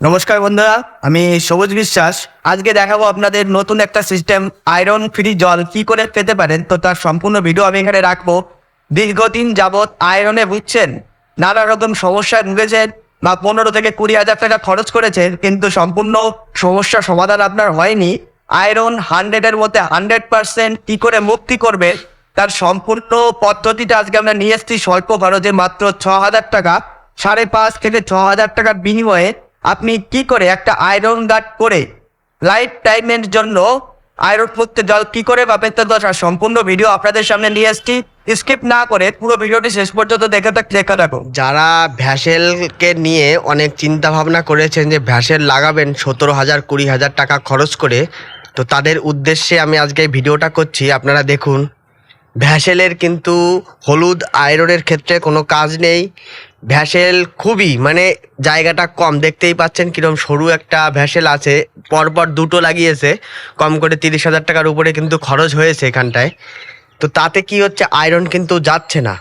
নমস্কার বন্ধুরা, আমি সবুজ বিশ্বাস। আজকে দেখাবো আপনাদের নতুন একটা সিস্টেম আয়রন ফ্রি জল। কি করে পেতে পারেন? তো তার সম্পূর্ণ ভিডিও আমি এখানে রাখব। দীর্ঘদিন যাবৎ আয়রনে বুঝছেন নানা রকম সমস্যায় ভুগেছেন বা পনেরো থেকে কুড়ি হাজার টাকা খরচ করেছেন, কিন্তু সম্পূর্ণ সমস্যার সমাধান আপনার হয়নি। আয়রন হান্ড্রেডের মধ্যে হান্ড্রেড পার্সেন্ট কি করে মুক্তি করবে? তার সম্পূর্ণ পদ্ধতিটা আজকে আমরা নিয়ে এসেছি স্বল্প খরচে মাত্র ছ হাজার টাকা। সাড়ে পাঁচ থেকে ছ হাজার টাকার বিনিময়ে আপনি কি করে একটা আয়রন গার্ড করে লাইফ টাইমের জন্য আয়রন মুক্ত জল কি করে পাবেন তো দশা সম্পূর্ণ ভিডিও আপনাদের সামনে নিয়ে এসেছি। স্কিপ না করে পুরো ভিডিওটি শেষ পর্যন্ত দেখে থাক দেখা রাখো যারা ভ্যাসেলকে নিয়ে অনেক চিন্তা ভাবনা করেছেন যে ভ্যাসেল লাগাবেন সতেরো হাজার, কুড়ি হাজার টাকা খরচ করে, তো তাদের উদ্দেশ্যে আমি আজকে ভিডিওটা করছি। আপনারা দেখুন, ভ্যাসেলের কিন্তু হলুদ আয়রনের ক্ষেত্রে কোনো কাজ নেই। ভ্যাসেল খুবই মানে জায়গাটা কম। দেখতেই পাচ্ছেন কিরম সরু একটা ভ্যাসেল আছে। পরপর দুটো লাগিয়েছে। কম করে তিরিশ হাজার টাকার উপরে কিন্তু খরচ হয়েছে এখানটায়। তো তাতে কি হচ্ছে আয়রন কিন্তু যাচ্ছে না।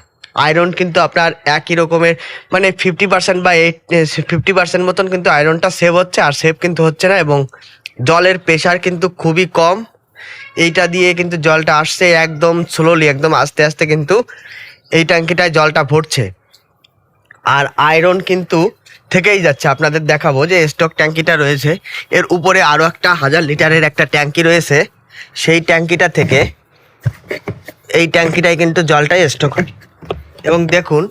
আয়রন কিন্তু আপনার একই রকমের মানে ফিফটি পার্সেন্ট বা এইট ফিফটি পার্সেন্ট মতন কিন্তু আয়রনটা সেভ হচ্ছে আর সেভ কিন্তু হচ্ছে না এবং জলের প্রেশার কিন্তু খুবই কম। এইটা দিয়ে কিন্তু জলটা আসছে একদম স্লোলি একদম আস্তে আস্তে কিন্তু এই ট্যাঙ্কিটায় জলটা ভরছে। আর আয়রন কিন্তু থেকেই যাচ্ছে। আপনাদের দেখাবো যে স্টক ট্যাঙ্কিটা রয়েছে। এর উপরে আরও একটা হাজার লিটারের একটা ট্যাঙ্কি রয়েছে। সেই ট্যাঙ্কিটা থেকে এই ট্যাঙ্কিটায় কিন্তু জলটাই স্টক এবং দেখুন,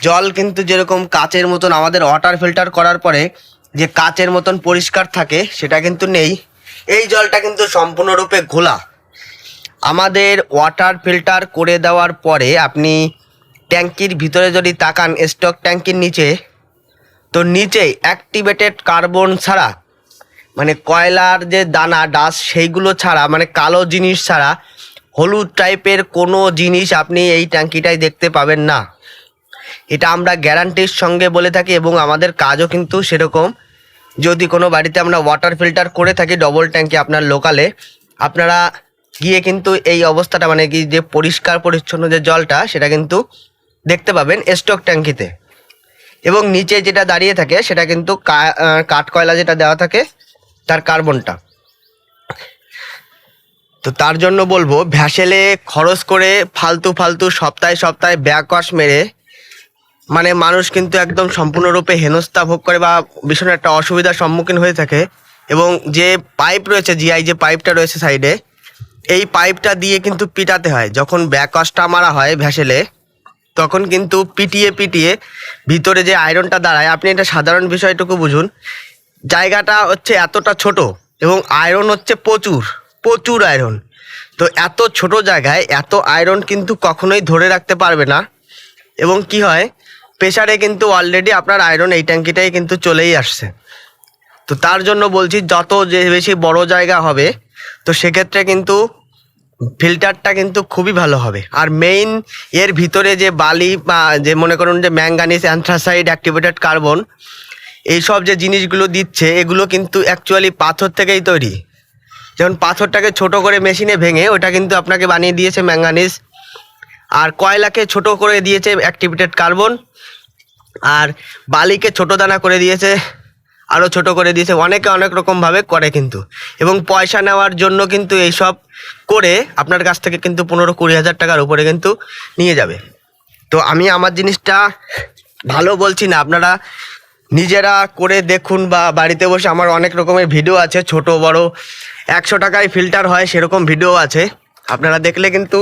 জল কিন্তু যেরকম কাচের মতন আমাদের ওয়াটার ফিল্টার করার পরে যে কাচের মতন পরিষ্কার থাকে, সেটা কিন্তু নেই। এই জলটা কিন্তু সম্পূর্ণরূপে ঘোলা। আমাদের ওয়াটার ফিল্টার করে দেওয়ার পরে আপনি ট্যাঙ্কির ভিতরে যদি তাকান স্টক ট্যাঙ্কির নিচে, তো নিচে অ্যাক্টিভেটেড কার্বন ছাড়া মানে কয়লার যে দানা ডাস সেইগুলো ছাড়া মানে কালো জিনিস ছাড়া, হলুদ টাইপের কোনো জিনিস আপনি এই ট্যাঙ্কিটায় দেখতে পাবেন না। এটা আমরা গ্যারান্টির সঙ্গে বলে থাকি এবং আমাদের কাজও কিন্তু সেরকম। যদি কোনো বাড়িতে আমরা ওয়াটার ফিল্টার করে থাকি ডবল ট্যাঙ্কি আপনার লোকালে আপনারা গিয়ে কিন্তু এই অবস্থাটা মানে কি যে পরিষ্কার পরিচ্ছন্ন যে জলটা, সেটা কিন্তু দেখতে পাবেন স্টক ট্যাঙ্কিতে। এবং নিচে যেটা দাঁড়িয়ে থাকে, সেটা কিন্তু কাঠ কয়লা যেটা দেওয়া থাকে, তার কার্বনটা। তো তার জন্য বলব, ভ্যাসেলে খরচ করে ফালতু ফালতু সপ্তাহে সপ্তাহে ব্যাক ওয়াশ মেরে মানে মানুষ কিন্তু একদম সম্পূর্ণরূপে হেনস্থা ভোগ করে বা ভীষণ একটা অসুবিধার সম্মুখীন হয়ে থাকে। এবং যে পাইপ রয়েছে জিআই যে পাইপটা রয়েছে সাইডে, এই পাইপটা দিয়ে কিন্তু পিটাতে হয়। যখন ব্যাক ওয়াশটা মারা হয় ভ্যাসেলে তখন কিন্তু পিটিয়ে পিটিয়ে ভিতরে যে আয়রনটা দাঁড়ায়, আপনি এটা সাধারণ বিষয়টুকু বুঝুন। জায়গাটা হচ্ছে এতটা ছোট এবং আয়রন হচ্ছে প্রচুর প্রচুর আয়রন তো এত ছোট জায়গায় এত আয়রন কিন্তু কখনোই ধরে রাখতে পারবে না। এবং কি হয় প্রেশারে কিন্তু অলরেডি আপনার আয়রন এই ট্যাঙ্কিটাই কিন্তু চলেই আসছে। তো তার জন্য বলছি, যত যে বেশি বড় জায়গা হবে, তো সেক্ষেত্রে কিন্তু ফিল্টারটা কিন্তু খুবই ভালো হবে। আর মেইন এর ভিতরে যে বালি বা যে মনে করুন যে ম্যাঙ্গানিস অ্যান্থ্রাসাইড অ্যাক্টিভেটেড কার্বন এইসব যে জিনিসগুলো দিচ্ছে, এগুলো কিন্তু অ্যাকচুয়ালি পাথর থেকেই তৈরি। যেমন পাথরটাকে ছোট করে মেশিনে ভেঙে ওটা কিন্তু আপনাকে বানিয়ে দিয়েছে ম্যাঙ্গানিস আর কয়লাকে ছোট করে দিয়েছে অ্যাক্টিভেটেড কার্বন আর বালিকে ছোট দানা করে দিয়েছে আরও ছোট করে দিয়েছে। অনেকে অনেক রকমভাবে করে কিন্তু। এবং পয়সা নেওয়ার জন্য কিন্তু এইসব করে আপনার কাছ থেকে কিন্তু পনেরো কুড়ি হাজার টাকার উপরে কিন্তু নিয়ে যাবে। তো আমি আমার জিনিসটা ভালো বলছি না। আপনারা নিজেরা করে দেখুন বা বাড়িতে বসে আমার অনেক রকমের ভিডিও আছে। ছোট, বড়, একশো টাকায় ফিল্টার হয়, সেরকম ভিডিও আছে। আপনারা দেখলে কিন্তু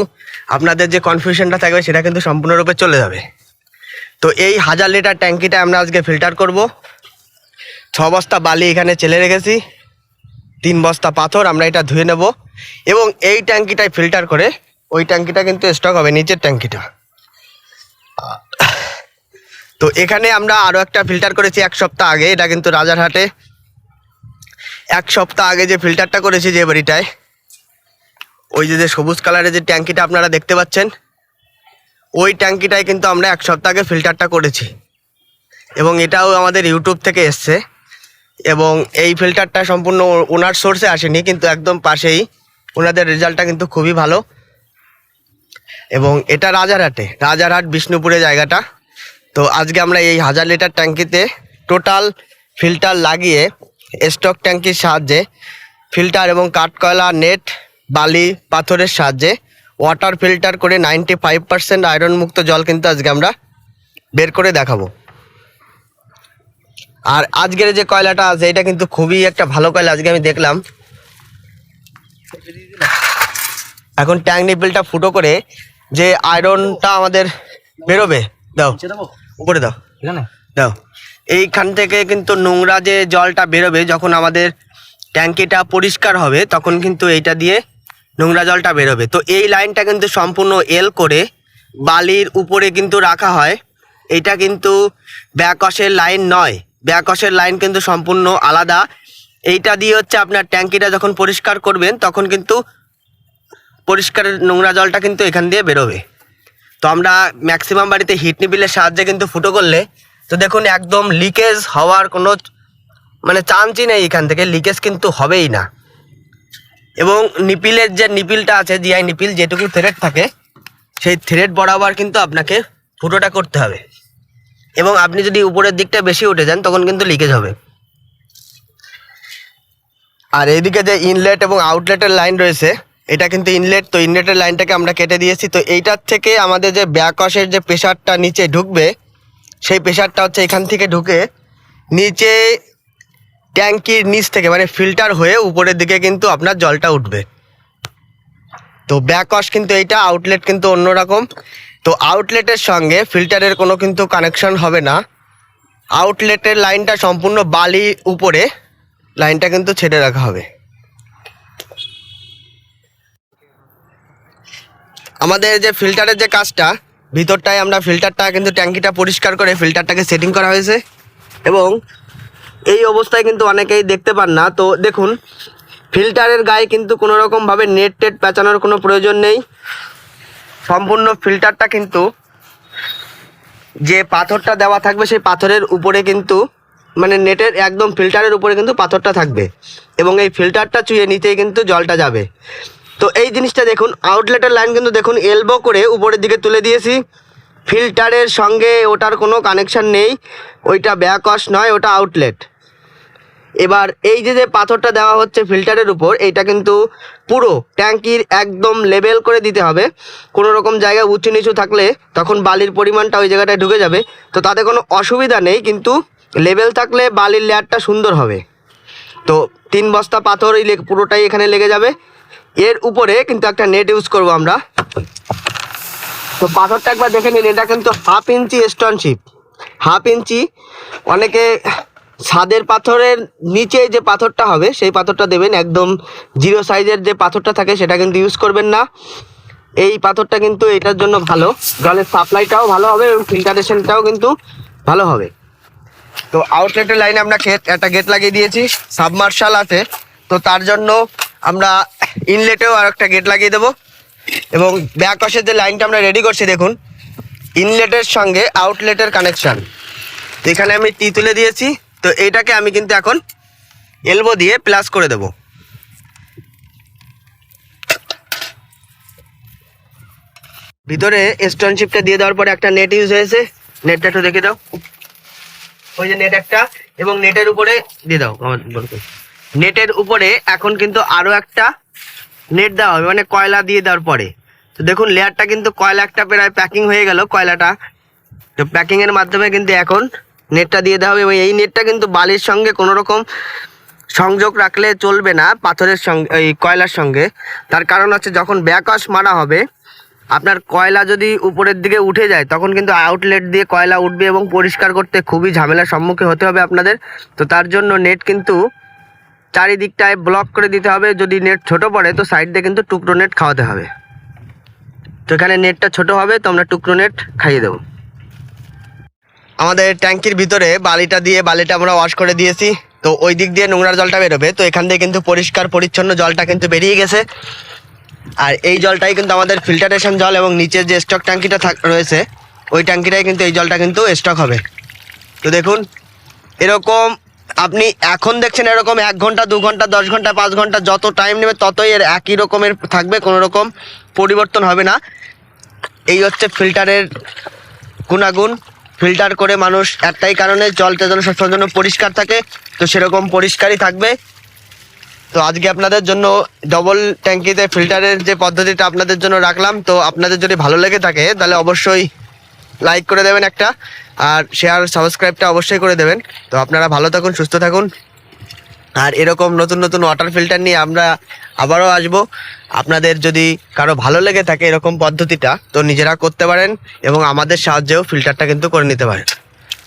আপনাদের যে কনফিউশনটা থাকবে, সেটা কিন্তু সম্পূর্ণরূপে চলে যাবে। তো এই হাজার লিটার ট্যাঙ্কিটা আমরা আজকে ফিল্টার করব। বস্তা বালি এখানে চেলে রেখেছি, তিন বস্তা পাথর, আমরা এটা ধুয়ে নেব। এবং এই ট্যাঙ্কিটাই ফিল্টার করে, ওই ট্যাঙ্কিটা কিন্তু স্টক হবে, নিচের ট্যাঙ্কিটা। তো এখানে আমরা আরও একটা ফিল্টার করেছি এক সপ্তাহ আগে, এটা কিন্তু রাজারহাটে। এক সপ্তাহ আগে যে ফিল্টারটা করেছি যে বাড়িটায়, ওই যে যে সবুজ কালারের যে ট্যাঙ্কিটা আপনারা দেখতে পাচ্ছেন, ওই ট্যাঙ্কিটায় কিন্তু আমরা এক সপ্তাহ আগে ফিল্টারটা করেছি। এবং এটাও আমাদের ইউটিউব থেকে এসছে। এবং এই ফিল্টারটা সম্পূর্ণ ওনার সোর্সে আসেনি, কিন্তু একদম পাশেই। ওনাদের রেজাল্টটা কিন্তু খুবই ভালো। এবং এটা রাজারহাটে, রাজারহাট বিষ্ণুপুরে জায়গাটা। তো আজকে আমরা এই হাজার লিটার ট্যাঙ্কিতে টোটাল ফিল্টার লাগিয়ে স্টক ট্যাঙ্কির সাহায্যে ফিল্টার এবং কাঠকয়লা নেট বালি, পাথরের সাহায্যে ওয়াটার ফিল্টার করে নাইনটি ফাইভ পার্সেন্ট আয়রন মুক্ত জল কিন্তু আজকে আমরা বের করে দেখাবো। আর আজকের যে কয়লাটা আছে এটা কিন্তু খুবই একটা ভালো কয়লা আজকে আমি দেখলাম। এখন ট্যাঙ্ক নিপিলটা ফুটো করে যে আয়রনটা আমাদের বেরোবে। দাও উপরে দাও। দাও। এইখান থেকে কিন্তু নোংরা যে জলটা বেরোবে যখন আমাদের ট্যাঙ্কিটা পরিষ্কার হবে তখন কিন্তু এইটা দিয়ে নোংরা জলটা বেরোবে। তো এই লাইনটা কিন্তু সম্পূর্ণ এল করে বালির উপরে কিন্তু রাখা হয়। এটা কিন্তু ব্যাকসের লাইন নয়। ব্যাকসের লাইন কিন্তু সম্পূর্ণ আলাদা। এইটা দিয়ে হচ্ছে আপনার ট্যাঙ্কিটা যখন পরিষ্কার করবেন, তখন কিন্তু পরিষ্কার নোংরা জলটা কিন্তু এখান দিয়ে বেরোবে। তো আমরা ম্যাক্সিমাম বাড়িতে হিট নিপিলের সাহায্যে কিন্তু ফুটো করলে, তো দেখুন একদম লিকেজ হওয়ার কোনো মানে চান্সই নেই এখান থেকে, লিকেজ কিন্তু হবেই না। এবং নিপিলের যে নিপিলটা আছে, জিআই নিপিল, যেটুকু থ্রেড থাকে, সেই থ্রেড বরাবর কিন্তু আপনাকে ফুটোটা করতে হবে। এবং আপনি যদি উপরের দিকটা বেশি উঠে যান, তখন কিন্তু লিকেজ হবে। আর এইদিকে যে ইনলেট এবং আউটলেটের লাইন রয়েছে, এটা কিন্তু ইনলেট তো ইনলেটের লাইনটাকে আমরা কেটে দিয়েছি। তো এইটার থেকে আমাদের যে ব্যাকওয়াশের যে প্রেশারটা নিচে ঢুকবে, সেই প্রেশারটা হচ্ছে এখান থেকে ঢুকে নিচে ট্যাঙ্কির নিচ থেকে মানে ফিল্টার হয়ে উপরের দিকে কিন্তু আপনার জলটা উঠবে। তো ব্যাকওয়াশ কিন্তু এইটা আউটলেট কিন্তু অন্যরকম। তো আউটলেটের সঙ্গে ফিল্টারের কোনো কিন্তু কানেকশন হবে না। আউটলেটের লাইনটা সম্পূর্ণ বালি উপরে লাইনটা কিন্তু ছেড়ে রাখা হবে। আমাদের যে ফিল্টারের যে কাজটা, ভিতরটায় আমরা ফিল্টারটা কিন্তু ট্যাঙ্কিটা পরিষ্কার করে ফিল্টারটাকে সেটিং করা হয়েছে। এবং এই অবস্থায় কিন্তু অনেকেই দেখতে পান না। তো দেখুন ফিল্টারের গায়ে কিন্তু কোনো রকমভাবে নেট টেট পেঁচানোর কোনো প্রয়োজন নেই। সম্পূর্ণ ফিল্টারটা কিন্তু যে পাথরটা দেওয়া থাকবে সেই পাথরের উপরে কিন্তু মানে নেটের একদম ফিল্টারের উপরে কিন্তু পাথরটা থাকবে এবং এই ফিল্টারটা চুয়ে নিতেই কিন্তু জলটা যাবে। তো এই জিনিসটা দেখুন আউটলেটের লাইন কিন্তু দেখুন এলবো করে উপরের দিকে তুলে দিয়েছি। ফিল্টারের সঙ্গে ওটার কোনো কানেকশন নেই, ওইটা ব্যাকওয়াশ নয়, ওটা আউটলেট এবার এই যে যে পাথরটা দেওয়া হচ্ছে ফিল্টারের উপর, এইটা কিন্তু পুরো ট্যাঙ্কির একদম লেভেল করে দিতে হবে। কোনো রকম জায়গায় উঁচু নিচু থাকলে তখন বালির পরিমাণটা ওই জায়গাটায় ঢুকে যাবে। তো তাতে কোনো অসুবিধা নেই, কিন্তু লেভেল থাকলে বালির লেয়ারটা সুন্দর হবে। তো তিন বস্তা পাথর এই পুরোটাই এখানে লেগে যাবে। এর উপরে কিন্তু একটা নেট ইউজ করব আমরা। তো পাথরটা একবার দেখে নিন, এটা কিন্তু হাফ ইঞ্চি স্টোনশিপ হাফ ইঞ্চি, অনেকে ছাদের পাথরের নিচে যে পাথরটা হবে, সেই পাথরটা দেবেন একদম জিরো সাইজের যে পাথরটা থাকে, সেটা কিন্তু ইউজ করবেন না। এই পাথরটা কিন্তু এটার জন্য ভালো। জলের সাপ্লাইটাও ভালো হবে এবং ফিল্টারেশনটাও কিন্তু ভালো হবে। তো আউটলেটের লাইনে আমরা একটা গেট লাগিয়ে দিয়েছি। সাবমার্শাল আছে। তো তার জন্য আমরা ইনলেটেও আর একটা গেট লাগিয়ে দেবো। এবং ব্যাকওয়াশের যে লাইনটা আমরা রেডি করছি, দেখুন ইনলেটের সঙ্গে আউটলেটের কানেকশন এখানে আমি টি তুলে দিয়েছি। তো এইটাকে আমি কিন্তু এখন এলবো দিয়ে প্লাস করে দেব। ভিতরে স্টোনশিপটা দিয়ে দেওয়ার পরে একটা নেট ইউজ হয়েছে। নেটটা একটু দেখে দাও। ওই যে নেট একটা, এবং নেটের উপরে দিয়ে দাও। আমার নেটের উপরে এখন কিন্তু আরও একটা নেট দেওয়া হবে মানে কয়লা দিয়ে দেওয়ার পরে। তো দেখুন লেয়ারটা কিন্তু কয়লা একটা প্রায় প্যাকিং হয়ে গেল, কয়লাটা। তো প্যাকিং এর মাধ্যমে কিন্তু এখন নেটটা দিয়ে দেওয়া হবে এবং এই নেটটা কিন্তু বালির সঙ্গে কোনো রকম সংযোগ রাখলে চলবে না, পাথরের সঙ্গে, এই কয়লার সঙ্গে। তার কারণ হচ্ছে যখন ব্যাকওয়াশ মারা হবে, আপনার কয়লা যদি উপরের দিকে উঠে যায়, তখন কিন্তু আউটলেট দিয়ে কয়লা উঠবে এবং পরিষ্কার করতে খুবই ঝামেলার সম্মুখীন হতে হবে আপনাদের। তো তার জন্য নেট কিন্তু চারিদিকটায় ব্লক করে দিতে হবে। যদি নেট ছোট পড়ে, তো সাইড দিয়ে কিন্তু টুকরো নেট খাওয়াতে হবে। তো এখানে নেটটা ছোট হবে, তো আমরা টুকরো নেট খাইয়ে দেবো। আমাদের ট্যাঙ্কির ভিতরে বালিটা দিয়ে বালিটা আমরা ওয়াশ করে দিয়েছি। তো ওই দিক দিয়ে নোংরা জলটা বেরোবে। তো এখান দিয়ে কিন্তু পরিষ্কার, পরিচ্ছন্ন জলটা কিন্তু বেরিয়ে গেছে। আর এই জলটাই কিন্তু আমাদের ফিল্টারেশন জল এবং নিচের যে স্টক ট্যাঙ্কিটা থাক- রয়েছে, ওই ট্যাঙ্কিটাই কিন্তু এই জলটা কিন্তু স্টক হবে। তো দেখুন, এরকম আপনি এখন দেখছেন এরকম এক ঘণ্টা, দু ঘণ্টা, দশ ঘণ্টা, পাঁচ ঘণ্টা যত টাইম নেবে ততই এর একই রকমের থাকবে, কোনো রকম পরিবর্তন হবে না। এই হচ্ছে ফিল্টারের গুণাগুণ। ফিল্টার করে মানুষ একটাই কারণে জলটা যেন সবসময় জন্য পরিষ্কার থাকে, তো সেরকম পরিষ্কারই থাকবে। তো আজকে আপনাদের জন্য ডবল ট্যাঙ্কিতে ফিল্টারের যে পদ্ধতিটা আপনাদের জন্য রাখলাম, তো আপনাদের যদি ভালো লেগে থাকে, তাহলে অবশ্যই লাইক করে দেবেন একটা, আর শেয়ার সাবস্ক্রাইবটা অবশ্যই করে দেবেন। তো আপনারা ভালো থাকুন, সুস্থ থাকুন। আর এরকম নতুন নতুন ওয়াটার ফিল্টার নিয়ে আমরা আবারও আসব। আপনাদের যদি কারও ভালো লেগে থাকে এরকম পদ্ধতিটা, তো নিজেরা করতে পারেন এবং আমাদের সাহায্যেও ফিল্টারটা কিন্তু করে নিতে পারেন।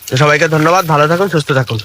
তো সবাইকে ধন্যবাদ, ভালো থাকুন, সুস্থ থাকুন।